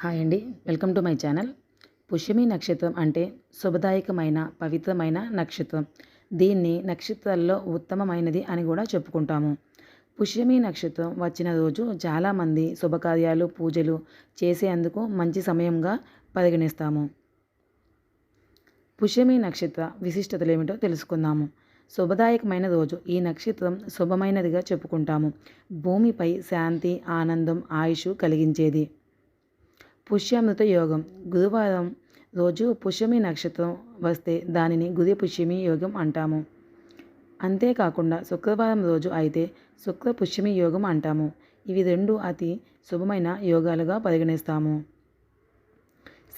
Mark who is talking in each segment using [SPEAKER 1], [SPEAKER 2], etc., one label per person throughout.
[SPEAKER 1] Hi అండి. Welcome to my channel. Pushyami నక్షత్రం అంటే శుభదాయకమైన పవిత్రమైన నక్షత్రం. దీన్ని నక్షత్రాల్లో ఉత్తమమైనది అని కూడా చెప్పుకుంటాము. పుష్యమి నక్షత్రం వచ్చిన రోజు చాలామంది శుభకార్యాలు పూజలు చేసేందుకు మంచి సమయంగా పరిగణిస్తాము. పుష్యమి నక్షత్ర విశిష్టతలు ఏమిటో తెలుసుకుందాము. శుభదాయకమైన రోజు. ఈ నక్షత్రం శుభమైనదిగా చెప్పుకుంటాము. భూమిపై శాంతి ఆనందం ఆయుష్ కలిగించేది. పుష్యమృత యోగం. గురువారం రోజు పుష్యమి నక్షత్రం వస్తే దానిని గురి పుష్యమి యోగం అంటాము. అంతేకాకుండా శుక్రవారం రోజు అయితే శుక్ర పుష్యమి యోగం అంటాము. ఇవి రెండు అతి శుభమైన యోగాలుగా పరిగణిస్తాము.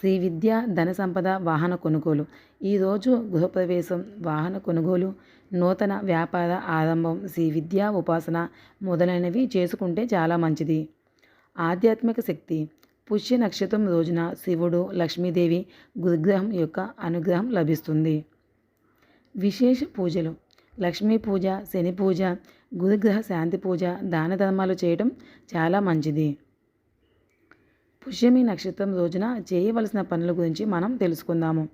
[SPEAKER 1] శ్రీ విద్య ధన సంపద వాహన కొనుగోలు. ఈరోజు గృహప్రవేశం వాహన కొనుగోలు నూతన వ్యాపార ఆరంభం శ్రీ విద్యా ఉపాసన మొదలైనవి చేసుకుంటే చాలా మంచిది. ఆధ్యాత్మిక శక్తి పుష్య నక్షత్రం రోజున శివుడు లక్ష్మీదేవి గురుగ్రహం యొక్క అనుగ్రహం లభిస్తుంది. విశేష పూజలు. లక్ష్మీ పూజ శని పూజ గురుగ్రహ శాంతి పూజ దాన ధర్మాలు చేయడం చాలా మంచిది. పుష్యమి నక్షత్రం రోజున చేయవలసిన పనుల గురించి మనం తెలుసుకుందాము.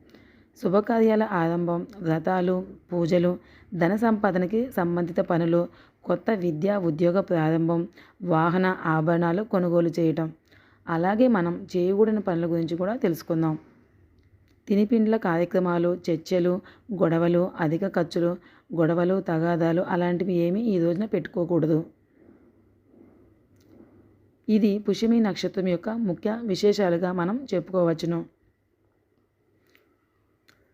[SPEAKER 1] శుభకార్యాల ఆరంభం వ్రతాలు పూజలు ధన సంపాదనకి సంబంధిత పనులు కొత్త విద్యా ఉద్యోగ ప్రారంభం వాహన ఆభరణాలు కొనుగోలు చేయటం అలాగే మనం చేయకూడని పనుల గురించి కూడా తెలుసుకుందాం. తినిపిండ్ల కార్యక్రమాలు చర్చలు గొడవలు అధిక ఖర్చులు గొడవలు తగాదాలు అలాంటివి ఏమీ ఈ రోజున పెట్టుకోకూడదు. ఇది పుష్యమి నక్షత్రం యొక్క ముఖ్య విశేషాలుగా మనం చెప్పుకోవచ్చును.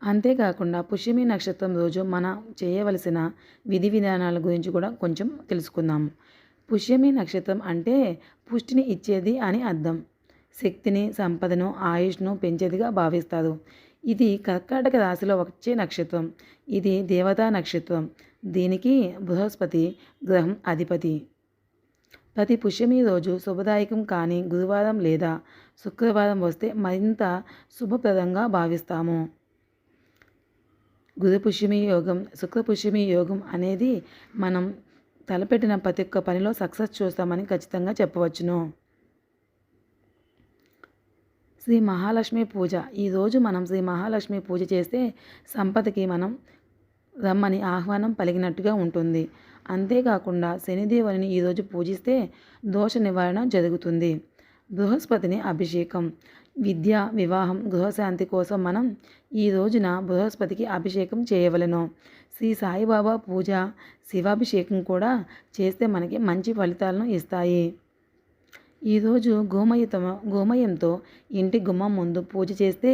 [SPEAKER 1] అంతేకాకుండా పుష్యమి నక్షత్రం రోజు మనం చేయవలసిన విధి విధానాల గురించి కూడా కొంచెం తెలుసుకుందాము పుష్యమి నక్షత్రం అంటే పుష్టిని ఇచ్చేది అని అర్థం. శక్తిని సంపదను ఆయుష్ను పెంచేదిగా భావిస్తారు. ఇది కర్కాటక రాశిలో వచ్చే నక్షత్రం. ఇది దేవతా నక్షత్రం. దీనికి బృహస్పతి గ్రహం అధిపతి. ప్రతి పుష్యమి రోజు శుభదాయకం కానీ గురువారం లేదా శుక్రవారం వస్తే మరింత శుభప్రదంగా భావిస్తాము. గురు పుష్యమి యోగం శుక్ర పుష్యమి యోగం అనేది మనం తలపెట్టిన ప్రతి ఒక్క పనిలో సక్సెస్ చూస్తామని ఖచ్చితంగా చెప్పవచ్చును. శ్రీ మహాలక్ష్మి పూజ. ఈరోజు మనం శ్రీ మహాలక్ష్మి పూజ చేస్తే సంపదకి మనం రమ్మని ఆహ్వానం పలిగినట్టుగా ఉంటుంది. అంతేకాకుండా శనిదేవుని ఈరోజు పూజిస్తే దోష నివారణ జరుగుతుంది. బృహస్పతిని అభిషేకం. విద్య వివాహం గృహశాంతి కోసం మనం ఈ రోజున బృహస్పతికి అభిషేకం చేయవలను. శ్రీ సాయిబాబా పూజ శివాభిషేకం కూడా చేస్తే మనకి మంచి ఫలితాలను ఇస్తాయి. ఈరోజు గోమయతో గోమయంతో ఇంటి గుమ్మం ముందు పూజ చేస్తే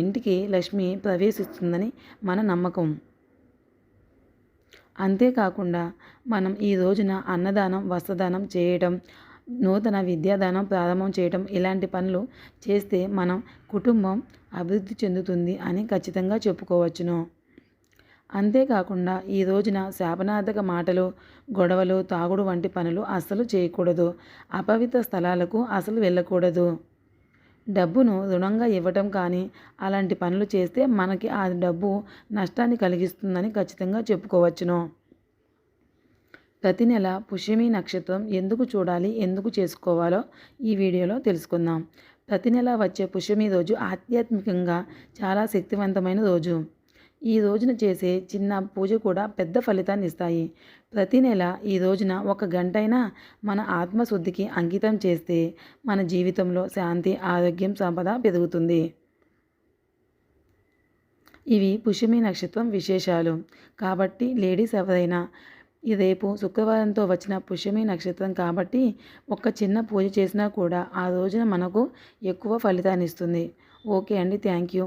[SPEAKER 1] ఇంటికి లక్ష్మి ప్రవేశిస్తుందని మన నమ్మకం. అంతేకాకుండా మనం ఈ రోజున అన్నదానం వస్త్రదానం చేయటం నూతన విద్యాదానం ప్రారంభం చేయటం ఇలాంటి పనులు చేస్తే మనం కుటుంబం అభివృద్ధి చెందుతుంది అని ఖచ్చితంగా చెప్పుకోవచ్చును. అంతేకాకుండా ఈ రోజున శాపనార్థక మాటలు గొడవలు తాగుడు వంటి పనులు అస్సలు చేయకూడదు. అపవిత్ర స్థలాలకు అసలు వెళ్ళకూడదు. డబ్బును రుణంగా ఇవ్వటం కానీ అలాంటి పనులు చేస్తే మనకి ఆ డబ్బు నష్టాన్ని కలిగిస్తుందని ఖచ్చితంగా చెప్పుకోవచ్చును. ప్రతి నెల పుష్యమి నక్షత్రం ఎందుకు చూడాలి ఎందుకు చేసుకోవాలో ఈ వీడియోలో తెలుసుకుందాం. ప్రతి నెల వచ్చే పుష్యమి రోజు ఆధ్యాత్మికంగా చాలా శక్తివంతమైన రోజు. ఈ రోజున చేసే చిన్న పూజ కూడా పెద్ద ఫలితాన్ని ఇస్తాయి. ప్రతి నెల ఈ రోజున ఒక గంటైనా మన ఆత్మశుద్ధికి అంకితం చేస్తే మన జీవితంలో శాంతి ఆరోగ్యం సంపద పెరుగుతుంది. ఇవి పుష్యమి నక్షత్రం విశేషాలు. కాబట్టి లేడీస్ ఎవరైనా రేపు శుక్రవారంతో వచ్చిన పుష్యమి నక్షత్రం కాబట్టి ఒక చిన్న పూజ చేసినా కూడా ఆ రోజున మనకు ఎక్కువ ఫలితాన్ని ఇస్తుంది. ఓకే అండి. Thank you.